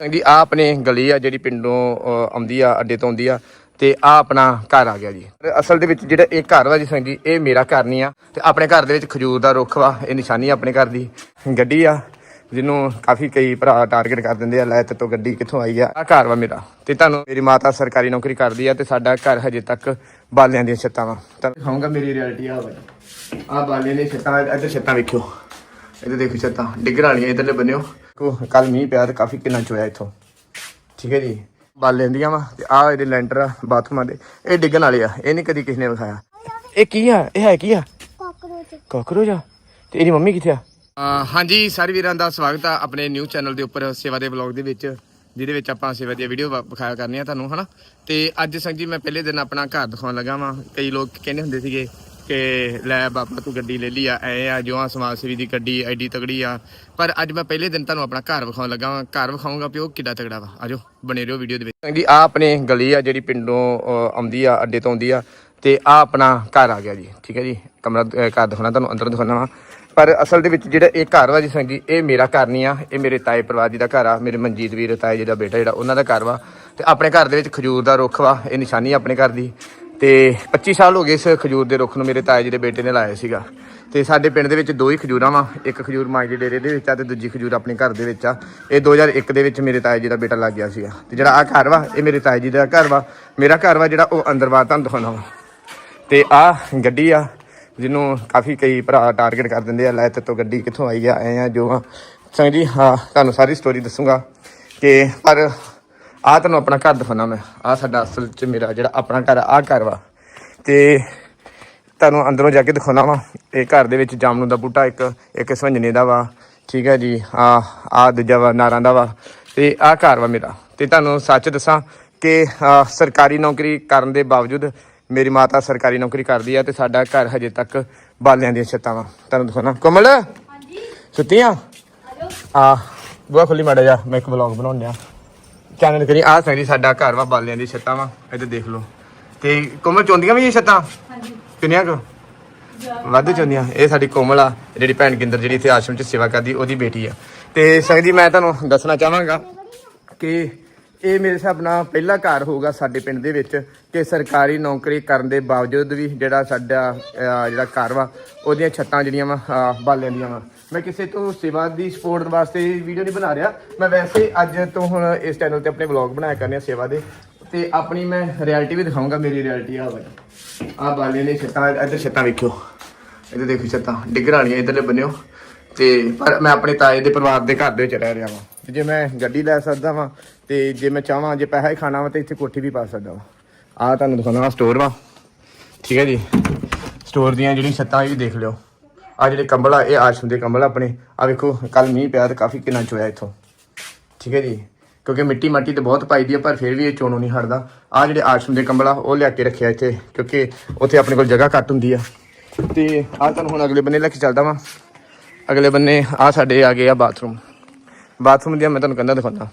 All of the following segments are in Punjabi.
ਜੀ ਆ ਆਪਣੇ ਗਲੀ ਆ ਜਿਹੜੀ ਪਿੰਡੋਂ ਆਉਂਦੀ ਆ, ਅੱਡੇ ਤੋਂ ਆਉਂਦੀ ਆ, ਤੇ ਆ ਆਪਣਾ ਘਰ ਆ ਗਿਆ ਜੀ। ਅਸਲ ਦੇ ਵਿੱਚ ਜਿਹੜਾ ਇਹ ਘਰ ਵਾ ਜੀ ਸਿੰਘ ਜੀ ਇਹ ਮੇਰਾ ਘਰ ਨਹੀਂ ਆ। ਤੇ ਆਪਣੇ ਘਰ ਦੇ ਵਿੱਚ ਖਜੂਰ ਦਾ ਰੁੱਖ ਵਾ, ਇਹ ਨਿਸ਼ਾਨੀ ਆ ਆਪਣੇ ਘਰ ਦੀ। ਗੱਡੀ ਆ, ਜਿਹਨੂੰ ਕਾਫੀ ਕਈ ਭਰਾ ਟਾਰਗੇਟ ਕਰ ਦਿੰਦੇ ਆ, ਲੈ ਤੇ ਤੋਂ ਗੱਡੀ ਕਿੱਥੋਂ ਆਈ ਆ। ਆ ਘਰ ਵਾ ਮੇਰਾ। ਤੇ ਤੁਹਾਨੂੰ ਮੇਰੀ ਮਾਤਾ ਸਰਕਾਰੀ ਨੌਕਰੀ ਕਰਦੀ ਆ, ਤੇ ਸਾਡਾ ਘਰ ਹਜੇ ਤੱਕ ਬਾਲਿਆਂ ਦੀਆਂ ਛੱਤਾਂ ਵਾ। ਤੁਹਾਨੂੰ ਦਿਖਾਊਂਗਾ ਮੇਰੀ ਰਿਐਲਿਟੀ ਆ ਬਾਈ ਆ ਬਾਲਿਆਂ ਦੀਆਂ ਛੱਤਾਂ, ਇੱਧਰ ਛੱਤਾਂ ਵੇਖਿਓ। ਇਹਦੇ ਦੇਖੋ ਛੱਤਾਂ ਡਿੱਗਣ ਵਾਲੀਆਂ ਇਧਰਲੇ ਬੰਨਿਓ। ਕੋ ਕੱਲ ਮੀਂਹ ਪਿਆ ਤੇ ਕਾਫੀ ਕਿੰਨਾ ਚੋਇਆ ਇੱਥੋਂ। ਠੀਕ ਹੈ ਜੀ? ਬਾਲ ਲੈਂਦੀਆਂ ਵਾ ਤੇ ਆ ਇਹਦੇ ਲੈਂਟਰ ਆ ਬਾਥਰੂਮਾਂ ਦੇ। ਇਹ ਡਿੱਗਣ ਵਾਲੇ ਆ ਇਹ ਨਹੀਂ ਕਦੀ ਕਿਸੇ ਨੇ ਵਿਖਾਇਆ। ਇਹ ਕੀ ਆ? ਇਹ ਹੈ ਕੀ ਆ? ਕਾਕਰੋਚ। ਕਾਕਰੋਚ ਆ? ਤੇ ਇਹਦੀ ਮੰਮੀ ਕਿੱਥੇ ਆ? ਹਾਂਜੀ ਸਾਰੇ ਵੀਰਾਂ ਦਾ ਸਵਾਗਤ ਆ ਆਪਣੇ ਨਿਊ ਚੈਨਲ ਦੇ ਉੱਪਰ ਸੇਵਾ ਦੇ ਵਲੌਗ ਦੇ ਵਿੱਚ ਜਿਹਦੇ ਵਿੱਚ ਆਪਾਂ ਸੇਵਾ ਦੀਆਂ ਵੀਡੀਓ ਵਿਖਾਇਆ ਕਰਨੀਆਂ ਤੁਹਾਨੂੰ ਹਨਾ? ਤੇ ਅੱਜ ਸੰਗ ਜੀ ਮੈਂ ਪਹਿਲੇ ਦਿਨ ਆਪਣਾ ਘਰ ਦਿਖਾਉਣ ਲੱਗਾ ਵਾਂ। ਕਈ ਲੋਕ ਕਹਿੰਦੇ ਹੁੰਦੇ ਸੀਗੇ ਕਿ ਲੈ ਬਾਬਾ ਤੂੰ ਗੱਡੀ ਲੈ ਲਈ ਆ, ਐ ਆ ਜੋ ਆ ਸਮਾਜ ਸੇਵੀ ਦੀ ਗੱਡੀ ਐਡੀ ਤਗੜੀ ਆ। ਪਰ ਅੱਜ ਮੈਂ ਪਹਿਲੇ ਦਿਨ ਤੁਹਾਨੂੰ ਆਪਣਾ ਘਰ ਵਿਖਾਉਣ ਲੱਗਾ ਵਾਂ। ਘਰ ਵਿਖਾਉਂਗਾ ਪਿਓ ਉਹ ਕਿੱਡਾ ਤਗੜਾ ਵਾ। ਆਜੋ, ਬਣੇ ਰਹੋ ਵੀਡੀਓ ਦੇ ਵਿੱਚ। ਸੰਗ ਜੀ ਆ ਆਪਣੇ ਗਲੀ ਆ ਜਿਹੜੀ ਪਿੰਡੋਂ ਆਉਂਦੀ ਆ, ਅੱਡੇ ਤੋਂ ਆਉਂਦੀ ਆ। ਤੇ ਆ ਆਪਣਾ ਘਰ ਆ ਗਿਆ ਜੀ, ਠੀਕ ਹੈ ਜੀ। ਕਮਰਾ ਘਰ ਦਿਖਾਉਣਾ, ਤੁਹਾਨੂੰ ਅੰਦਰ ਦਿਖਾਉਣਾ ਵਾ। ਪਰ ਅਸਲ ਦੇ ਵਿੱਚ ਜਿਹੜਾ ਇਹ ਘਰ ਵਾ ਜੀ ਸੰਗ ਇਹ ਮੇਰਾ ਘਰ ਨਹੀਂ ਆ। ਇਹ ਮੇਰੇ ਤਾਏ ਪਰਿਵਾਰ ਜੀ ਦਾ ਘਰ ਆ, ਮੇਰੇ ਮਨਜੀਤ ਵੀਰ, ਤਾਏ ਜੀ ਦਾ ਬੇਟਾ ਜਿਹੜਾ, ਉਹਨਾਂ ਦਾ ਘਰ ਵਾ। ਤੇ ਆਪਣੇ ਘਰ ਦੇ ਵਿੱਚ ਖਜੂਰ ਦਾ ਰੁੱਖ ਵਾ, ਇਹ ਨਿਸ਼ਾਨੀ ਆ ਆਪਣੇ ਘਰ ਦੀ। ਤੇ 25 ਸਾਲ ਹੋ ਗਏ ਇਸ ਖਜੂਰ ਦੇ ਰੁੱਖ ਨੂੰ ਮੇਰੇ ਤਾਏ ਜੀ ਦੇ ਬੇਟੇ ਨੇ ਲਾਇਆ ਸੀਗਾ। ਤੇ ਸਾਡੇ ਪਿੰਡ ਦੇ ਵਿੱਚ ਦੋ ਹੀ ਖਜੂਰਾਂ ਵਾ, ਇੱਕ ਖਜੂਰ ਮਾਈ ਦੇ ਡੇਰੇ ਦੇ ਵਿੱਚ ਆ ਤੇ ਦੂਜੀ ਖਜੂਰ ਆਪਣੇ ਘਰ ਦੇ ਵਿੱਚ ਆ। ਇਹ 2001 ਦੇ ਵਿੱਚ ਮੇਰੇ ਤਾਏ ਜੀ ਦਾ ਬੇਟਾ ਲੱਗ ਗਿਆ ਸੀਗਾ। ਤੇ ਜਿਹੜਾ ਆ ਘਰ ਵਾ, ਇਹ ਮੇਰੇ ਤਾਏ ਜੀ ਦਾ ਘਰ ਵਾ। ਮੇਰਾ ਘਰ ਵਾ ਜਿਹੜਾ ਉਹ ਅੰਦਰ ਬਾਹਰ ਤੁਹਾਨੂੰ ਦਿਖਾਉਣਾ ਵਾ। ਤੇ ਆ ਗੱਡੀ ਆ, ਜਿਹਨੂੰ ਕਾਫੀ ਕਈ ਭਰਾ ਟਾਰਗੇਟ ਕਰ ਦਿੰਦੇ ਆ, ਲੈ ਤੇ ਤੋਂ ਗੱਡੀ ਕਿੱਥੋਂ ਆਈ ਆ, ਐ ਆ, ਜੋ ਆ। ਸੰਗ ਜੀ, ਹਾਂ, ਤੁਹਾਨੂੰ ਸਾਰੀ ਸਟੋਰੀ ਦੱਸੂਗਾ ਕਿ ਪਰ ਆ ਤੁਹਾਨੂੰ ਆਪਣਾ ਘਰ ਦਿਖਾਉਣਾ ਮੈਂ। ਆ ਸਾਡਾ ਅਸਲ ਚ ਮੇਰਾ ਜਿਹੜਾ ਆਪਣਾ ਘਰ ਆ ਘਰ ਵਾ। ਤੇ ਤੁਹਾਨੂੰ ਅੰਦਰੋਂ ਜਾ ਕੇ ਦਿਖਾਉਣਾ ਵਾ। ਇਹ ਘਰ ਦੇ ਵਿੱਚ ਜਾਮਨੂ ਦਾ ਬੂਟਾ ਇੱਕ ਇੱਕ ਸੰਜਨੇ ਦਾ ਵਾ। ਠੀਕ ਹੈ ਜੀ ਆ ਆ ਦੂਜਾ ਵਾ ਨਾਰਾਂ ਦਾ ਵਾ। ਤੇ ਆ ਘਰ ਵਾ ਮੇਰਾ। ਤੇ ਤੁਹਾਨੂੰ ਸੱਚ ਦੱਸਾਂ ਕਿ ਸਰਕਾਰੀ ਨੌਕਰੀ ਕਰਨ ਦੇ ਬਾਵਜੂਦ ਮੇਰੀ ਮਾਤਾ ਸਰਕਾਰੀ ਨੌਕਰੀ ਕਰਦੀ ਆ ਤੇ ਸਾਡਾ ਘਰ ਹਜੇ ਤੱਕ ਬਾਲਿਆਂ ਦੀਆਂ ਛੱਤਾਂ ਵਾ। ਤੁਹਾਨੂੰ ਦਿਖਾਉਣਾ। ਕੋਮਲ? ਹਾਂਜੀ। ਸੁੱਤੀਆਂ? ਆ ਬੁਆ ਖੁੱਲੀ ਮਾੜਾ ਜਾ ਮੈਂ ਇੱਕ ਵਲੌਗ ਬਣਾਉਣ ਡਿਆ। ਚੈਨਲ ਕਰੀ ਆ ਸਾਡੀ ਸਾਡਾ ਘਰ ਵਾ ਬਾਲਿਆਂ ਦੀ ਛੱਤਾਂ ਵਾ ਇੱਧਰ ਦੇਖ ਲਓ। ਤੇ ਕੋਮਲ ਚੋਂਦੀਆਂ ਵੀ ਇਹ ਛੱਤਾਂ? ਹਾਂਜੀ। ਕਿੰਨੀਆਂ ਕੁ ਵੱਧ ਚੋਂਦੀਆਂ ਇਹ ਸਾਡੀ ਕੋਮਲ ਆ ਜਿਹੜੀ ਭੈਣ ਗਿੰਦਰ ਜਿਹੜੀ ਇੱਥੇ ਆਸ਼ਰਮ 'ਚ ਸੇਵਾ ਕਰਦੀ ਉਹਦੀ ਬੇਟੀ ਆ। ਤੇ ਸੰਗ ਜੀ ਮੈਂ ਤੁਹਾਨੂੰ ਦੱਸਣਾ ਚਾਹਾਂਗਾ ਕਿ ਇਹ ਮੇਰੇ ਹਿਸਾਬ ਨਾਲ ਪਹਿਲਾ ਘਰ ਹੋਊਗਾ ਸਾਡੇ ਪਿੰਡ ਦੇ ਵਿੱਚ ਕਿ ਸਰਕਾਰੀ ਨੌਕਰੀ ਕਰਨ ਦੇ ਬਾਵਜੂਦ ਵੀ ਜਿਹੜਾ ਸਾਡਾ ਅਹ, ਜਿਹੜਾ ਘਰ ਵਾ ਉਹਦੀਆਂ ਛੱਤਾਂ ਜਿਹੜੀਆਂ ਵਾ ਬਾਲਿਆਂ ਦੀਆਂ ਵਾ। ਮੈਂ ਕਿਸੇ ਤੋਂ ਸੇਵਾ ਦੀ ਸਪੋਰਟ ਵਾਸਤੇ ਵੀਡੀਓ ਨਹੀਂ ਬਣਾ ਰਿਹਾ। ਮੈਂ ਵੈਸੇ ਅੱਜ ਤੋਂ ਹੁਣ ਇਸ ਚੈਨਲ ਤੇ ਆਪਣੇ ਵਲੌਗ ਬਣਾਇਆ ਕਰਨੇ ਆ ਸੇਵਾ ਦੇ। ਤੇ ਆਪਣੀ ਮੈਂ ਰਿਐਲਿਟੀ ਵੀ ਦਿਖਾਊਂਗਾ ਮੇਰੀ ਰਿਐਲਿਟੀ ਆ ਬਾਈ ਆ ਬਾਲਿਆਂ ਨੇ ਛੱਤਾਂ ਇੱਧਰ ਛੱਤਾਂ ਵੇਖਿਓ। ਇੱਧਰ ਦੇਖੋ ਛੱਤਾਂ ਡਿੱਗਣ ਵਾਲੀਆਂ ਇੱਧਰਲੇ ਬੰਨਿਓ। ਤੇ ਪਰ ਮੈਂ ਆਪਣੇ ਤਾਏ ਦੇ ਪਰਿਵਾਰ ਦੇ ਘਰ ਦੇ ਵਿੱਚ ਰਹਿ ਰਿਹਾ ਵਾਂ। ਤੇ ਜੇ ਮੈਂ ਗੱਡੀ ਲੈ ਸਕਦਾ ਵਾਂ ਤੇ ਜੇ ਮੈਂ ਚਾਹਾਂ, ਜੇ ਪੈਸਾ ਹੀ ਖਾਣਾ ਵਾ ਤੇ ਇੱਥੇ ਕੋਠੀ ਵੀ ਪਾ ਸਕਦਾ ਵਾਂ। ਆ ਤੁਹਾਨੂੰ ਦਿਖਾਉਣਾ ਸਟੋਰ ਵਾ। ਠੀਕ ਹੈ ਜੀ। ਸਟੋਰ ਦੀਆਂ ਜਿਹੜੀਆਂ ਛੱਤਾਂ ਇਹ ਵੀ ਦੇਖ ਲਿਓ। ਆ ਜਿਹੜੇ ਕੰਬਲ ਆ, ਇਹ ਆਸ਼ਰਮ ਦੇ ਕੰਬਲ ਆ ਆਪਣੇ। ਆ ਵੇਖੋ ਕੱਲ ਮੀਂਹ ਪਿਆ ਤੇ ਕਾਫੀ ਕਿੰਨਾ ਚੋਇਆ ਇੱਥੋਂ। ਠੀਕ ਹੈ ਜੀ। ਕਿਉਂਕਿ ਮਿੱਟੀ ਮਾਟੀ ਤੇ ਬਹੁਤ ਪਾਈ ਦੀ ਆ, ਪਰ ਫਿਰ ਵੀ ਇਹ ਚੋਣੋਂ ਨਹੀਂ ਹਟਦਾ। ਆ ਜਿਹੜੇ ਆਸ਼ਰਮ ਦੇ ਕੰਬਲ ਆ, ਉਹ ਲਿਆ ਕੇ ਰੱਖਿਆ ਇੱਥੇ, ਕਿਉਂਕਿ ਉੱਥੇ ਆਪਣੇ ਕੋਲ ਜਗ੍ਹਾ ਘੱਟ ਹੁੰਦੀ ਆ। ਤੇ ਆ ਤੁਹਾਨੂੰ ਹੁਣ ਅਗਲੇ ਬੰਨੇ ਲੈ ਕੇ ਚੱਲਦਾ ਵਾਂ। ਅਗਲੇ ਬੰਨੇ ਆ ਸਾਡੇ ਆ ਗਏ ਆ ਬਾਥਰੂਮ। ਬਾਥਰੂਮ ਦੀਆਂ ਮੈਂ ਤੁਹਾਨੂੰ ਕੰਧਾਂ ਦਿਖਾਉਂਦਾ।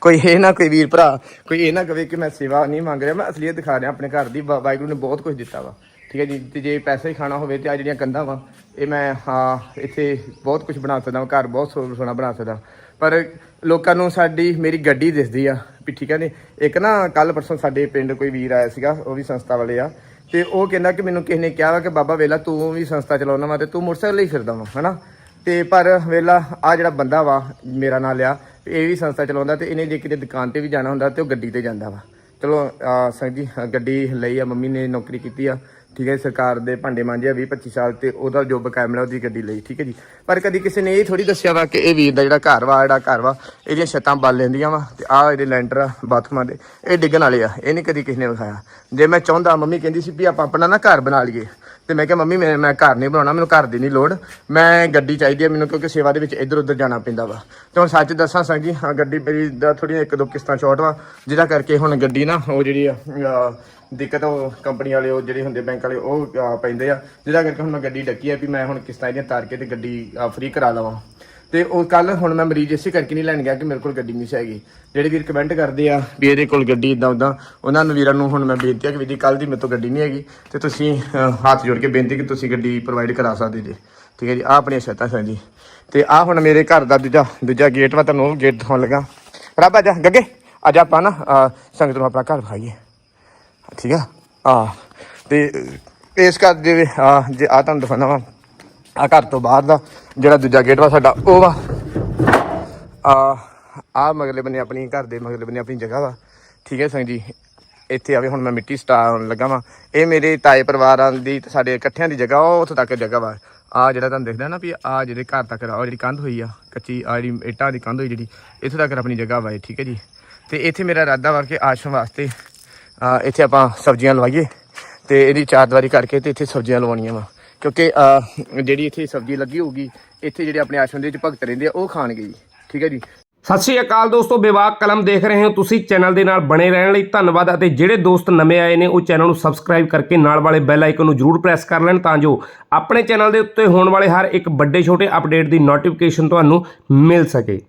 ਕੋਈ ਇਹ ਨਾ ਕੋਈ ਵੀਰ ਭਰਾ, ਕੋਈ ਇਹ ਨਾ ਕਵੇ ਕਿ ਮੈਂ ਸੇਵਾ ਨਹੀਂ ਮੰਗ ਰਿਹਾ, ਮੈਂ ਅਸਲੀਅਤ ਦਿਖਾ ਰਿਹਾ ਆਪਣੇ ਘਰ ਦੀ। ਵਾ- ਵਾਹਿਗੁਰੂ ਨੇ ਬਹੁਤ ਕੁਝ ਦਿੱਤਾ ਵਾ। ਠੀਕ ਹੈ ਜੀ, ਤੇ ਜੇ ਪੈਸਾ ਹੀ ਖਾਣਾ ਹੋਵੇ ਤੇ ਆ ਜਿਹੜੀਆਂ ਕੰਧਾਂ ਵਾ, ਇਹ ਮੈਂ, ਹਾਂ, ਇੱਥੇ ਬਹੁਤ ਕੁਝ ਬਣਾ ਸਕਦਾ ਘਰ ਬਹੁਤ ਸੋਹਣਾ ਸੋਹਣਾ ਬਣਾ ਸਕਦਾ। ਪਰ ਲੋਕਾਂ ਨੂੰ ਸਾਡੀ, ਮੇਰੀ ਗੱਡੀ ਦਿਸਦੀ ਆ, ਵੀ ਠੀਕ ਹੈ ਨੇ। ਇੱਕ ਨਾ ਕੱਲ ਪਰਸੋਂ ਸਾਡੇ ਪਿੰਡ ਕੋਈ ਵੀਰ ਆਇਆ ਸੀਗਾ, ਉਹ ਵੀ ਸੰਸਥਾ ਵਾਲੇ ਆ, ਤੇ ਉਹ ਕਹਿੰਦਾ ਕਿ ਮੈਨੂੰ ਕਿਸੇ ਨੇ ਕਿਹਾ ਵਾ ਕਿ ਬਾਬਾ ਵੇਲਾ ਤੂੰ ਵੀ ਸੰਸਥਾ ਚਲਾਉਣਾ ਵਾ ਤੇ ਤੂੰ ਮੋਟਰਸਾਈਕਲ ਲਈ ਫਿਰਦਾ ਵਾ, ਹਨਾ? ਤੇ ਪਰ ਵੇਲਾ ਆ ਜਿਹੜਾ ਬੰਦਾ ਵਾ, ਮੇਰਾ ਨਾਂ ਲਿਆ, ਇਹ ਵੀ ਸੰਸਥਾ ਚਲਾਉਂਦਾ ਤੇ ਇਹਨੇ ਜੇ ਕਿਤੇ ਦੁਕਾਨ ਤੇ ਵੀ ਜਾਣਾ ਹੁੰਦਾ ਤੇ ਉਹ ਗੱਡੀ ਤੇ ਜਾਂਦਾ ਵਾ। ਚਲੋ ਅਹ ਸੰਗ ਜੀ, ਗੱਡੀ ਲਈ ਆ, ਮੰਮੀ ਨੇ ਨੌਕਰੀ ਕੀਤੀ ਆ। ਠੀਕ ਹੈ ਸਰਕਾਰ ਦੇ ਭਾਂਡੇ ਮਾਂਜੇ 20 25 ਸਾਲ ਤੇ ਉਹਦਾ ਜੋ ਬਕਾਇਆ ਮਿਲਿਆ ਉਹਦੀ ਗੱਡੀ ਲਈ, ਠੀਕ ਹੈ ਜੀ। ਪਰ ਕਦੀ ਕਿਸੇ ਨੇ ਇਹ ਥੋੜੀ ਦੱਸਿਆ ਵਾ ਕਿ ਇਹ ਵੀਰ ਦਾ ਜਿਹੜਾ ਘਰ ਵਾ, ਜਿਹੜਾ ਘਰ ਵਾ, ਇਹਦੀਆਂ ਛੱਤਾਂ ਬਲ ਲੈਂਦੀਆਂ ਵਾ ਤੇ ਆਹ ਇਹਦੇ ਲੈਂਟਰ ਆ, ਬਾਥਰੂਮਾਂ ਦੇ, ਇਹ ਡਿੱਗਣ ਵਾਲੇ ਆ, ਇਹ ਨਹੀਂ ਕਦੀ ਕਿਸੇ ਨੇ ਵਿਖਾਇਆ। ਜੇ ਮੈਂ ਚਾਹੁੰਦਾ, ਮੰਮੀ ਕਹਿੰਦੀ ਸੀ ਵੀ ਆਪਾਂ ਆਪਣਾ ਨਾ ਘਰ ਬਣਾ ਲਈਏ, ਤੇ ਮੈਂ ਕਿਹਾ, ਮੰਮੀ, ਮੈਂ ਮੈਂ ਘਰ ਨਹੀਂ ਬਣਾਉਣਾ, ਮੈਨੂੰ ਘਰ ਦੀ ਨਹੀਂ ਲੋੜ। ਮੈਂ ਗੱਡੀ ਚਾਹੀਦੀ ਹੈ ਮੈਨੂੰ ਕਿਉਂਕਿ ਸੇਵਾ ਦੇ ਵਿੱਚ ਇੱਧਰ ਉੱਧਰ ਜਾਣਾ ਪੈਂਦਾ ਵਾ। ਤੇ ਹੁਣ ਸੱਚ ਦੱਸਾਂ ਸੰਗ ਜੀ ਹਾਂ ਗੱਡੀ ਮੇਰੀ ਦਾ ਥੋੜੀਆਂ ਇੱਕ ਦੋ ਕਿਸ਼ਤਾਂ ਸ਼ਾਰਟ ਵਾ, ਜਿਹਦਾ ਕਰਕੇ ਹੁਣ ਗੱਡੀ ਨਾ, ਉਹ ਜਿਹੜੀ ਆ ਦਿੱਕਤ ਉਹ ਕੰਪਨੀ ਵਾਲੇ ਉਹ ਜਿਹੜੇ ਹੁੰਦੇ ਬੈਂਕ ਵਾਲੇ ਉਹ ਅਹ, ਪੈਂਦੇ ਆ। ਜਿਹਦਾ ਕਰਕੇ ਹੁਣ ਮੈਂ ਗੱਡੀ ਡੱਕੀ ਆ ਵੀ ਮੈਂ ਹੁਣ ਕਿਸ਼ਤਾਂ ਇਹਦੀਆਂ ਤਾਰ ਕੇ ਤੇ ਗੱਡੀ ਫ੍ਰੀ ਕਰਾ ਲਵਾਂ। ਤੇ ਉਹ ਕੱਲ ਹੁਣ ਮੈਂ ਮਰੀਜ਼ ਇਸੇ ਕਰਕੇ ਨਹੀਂ ਲੈਣ ਗਿਆ ਕਿ ਮੇਰੇ ਕੋਲ ਗੱਡੀ ਨਹੀਂ ਸੀ ਹੈਗੀ। ਜਿਹੜੇ ਵੀਰ ਕਮੈਂਟ ਕਰਦੇ ਆ ਵੀ ਇਹਦੇ ਕੋਲ ਗੱਡੀ ਇਦਾਂ ਉਦਾਂ ਉਹਨਾਂ ਨੂੰ ਵੀਰਾਂ ਨੂੰ ਹੁਣ ਮੈਂ ਬੇਨਤੀ ਆ ਕਿ ਵੀ ਜੀ ਕੱਲ ਦੀ ਮੇਰੇ ਤੋਂ ਗੱਡੀ ਨਹੀਂ ਹੈਗੀ ਤੇ ਤੁਸੀਂ ਅਹ, ਹੱਥ ਜੋੜ ਕੇ ਬੇਨਤੀ ਕਿ ਤੁਸੀਂ ਗੱਡੀ ਪ੍ਰੋਵਾਈਡ ਕਰਾ ਸਕਦੇ ਜੇ। ਠੀਕ ਹੈ ਜੀ ਆਹ ਆਪਣੀਆਂ ਛੱਤਾਂ ਸਨ ਜੀ। ਤੇ ਆਹ ਹੁਣ ਮੇਰੇ ਘਰ ਦਾ ਦੂਜਾ ਦੂਜਾ ਗੇਟ ਵਾ ਤੁਹਾਨੂੰ ਉਹ ਗੇਟ ਦਿਖਾਉਣ ਲੱਗਾ। ਰੱਬ ਆ ਜਾ ਗੱਗੇ ਅੱਜ ਆਪਾਂ ਨਾ ਅਹ, ਸੰਗਤ ਨੂੰ ਆਪਣਾ ਘਰ ਵਿਖਾਈਏ। ਠੀਕ ਆ? ਆ ਤੇ ਇਸ ਘਰ ਦੇ ਆ ਜੇ ਆ ਤੁਹਾਨੂੰ ਦਿਖਾਉਣਾ ਵਾ ਆ ਘਰ ਤੋਂ ਬਾਹਰ ਦਾ ਜਿਹੜਾ ਦੂਜਾ ਗੇਟ ਵਾ ਸਾਡਾ ਉਹ ਵਾ। ਆ ਆ ਮਗਲੇ ਬੰਨੇ ਆਪਣੀ ਘਰ ਦੇ ਮਗਲੇ ਬੰਨੇ ਆਪਣੀ ਜਗ੍ਹਾ ਵਾ। ਠੀਕ ਹੈ ਸੰਗ ਜੀ? ਇੱਥੇ ਆਵੇ ਹੁਣ ਮੈਂ ਮਿੱਟੀ ਸਟਾਉਣ ਲੱਗਾ ਵਾਂ। ਇਹ ਮੇਰੇ ਤਾਏ ਪਰਿਵਾਰਾਂ ਦੀ ਸਾਡੇ ਇਕੱਠਿਆਂ ਦੀ ਜਗ੍ਹਾ ਉਹ ਉੱਥੋਂ ਤੱਕ ਜਗ੍ਹਾ ਵਾ। ਆ ਜਿਹੜਾ ਤੁਹਾਨੂੰ ਦਿਖਦਾ ਨਾ ਵੀ ਆ ਜਿਹੜੇ ਘਰ ਤੱਕ ਆ ਜਿਹੜੀ ਕੰਧ ਹੋਈ ਆ ਕੱਚੀ ਆ ਜਿਹੜੀ ਇੱਟਾਂ ਦੀ ਕੰਧ ਹੋਈ ਜਿਹੜੀ ਇੱਥੋਂ ਤੱਕ ਆਪਣੀ ਜਗ੍ਹਾ ਵਾ ਇਹ, ਠੀਕ ਹੈ ਜੀ? ਤੇ ਇੱਥੇ ਮੇਰਾ ਇਰਾਦਾ ਵਾ ਕਿ ਆਸ਼ਰਮ ਵਾਸਤੇ ਇੱਥੇ ਆਪਾਂ ਸਬਜ਼ੀਆਂ ਲਵਾਈਏ ਤੇ ਇਹਦੀ ਚਾਰ ਦੀਵਾਰੀ ਕਰਕੇ ਤੇ ਇੱਥੇ ਸਬਜ਼ੀਆਂ ਲਵਾਉਣੀਆਂ ਵਾ। ਕਿਉਂਕਿ ਜਿਹੜੀ ਇੱਥੇ ਸਬਜ਼ੀ ਲੱਗੀ ਹੋਊਗੀ, ਇੱਥੇ ਜਿਹੜੇ ਆਪਣੇ ਆਸ਼ਰਮ ਦੇ ਵਿੱਚ ਭਗਤ ਰਹਿੰਦੇ ਆ, ਉਹ ਖਾਣਗੇ ਜੀ। ਠੀਕ ਹੈ ਜੀ? ਸਤਿ ਸ਼੍ਰੀ ਅਕਾਲ ਦੋਸਤੋ ਵਿਵਾਕ ਕਲਮ ਦੇਖ ਰਹੇ ਹੋ ਤੁਸੀਂ ਚੈਨਲ ਦੇ ਨਾਲ ਬਣੇ ਰਹਿਣ ਲਈ ਧੰਨਵਾਦ। ਅਤੇ ਜਿਹੜੇ ਦੋਸਤ ਨਵੇਂ ਆਏ ਨੇ, ਉਹ ਚੈਨਲ ਨੂੰ ਸਬਸਕ੍ਰਾਈਬ ਕਰਕੇ ਨਾਲ ਵਾਲੇ ਬੈਲ ਆਈਕਨ ਨੂੰ ਜਰੂਰ ਪ੍ਰੈਸ ਕਰ ਲੈਣ ਤਾਂ ਜੋ ਆਪਣੇ ਚੈਨਲ ਦੇ ਉੱਤੇ ਹੋਣ ਵਾਲੇ ਹਰ ਇੱਕ ਵੱਡੇ ਛੋਟੇ ਅਪਡੇਟ ਦੀ ਨੋਟੀਫਿਕੇਸ਼ਨ ਤੁਹਾਨੂੰ ਮਿਲ ਸਕੇ।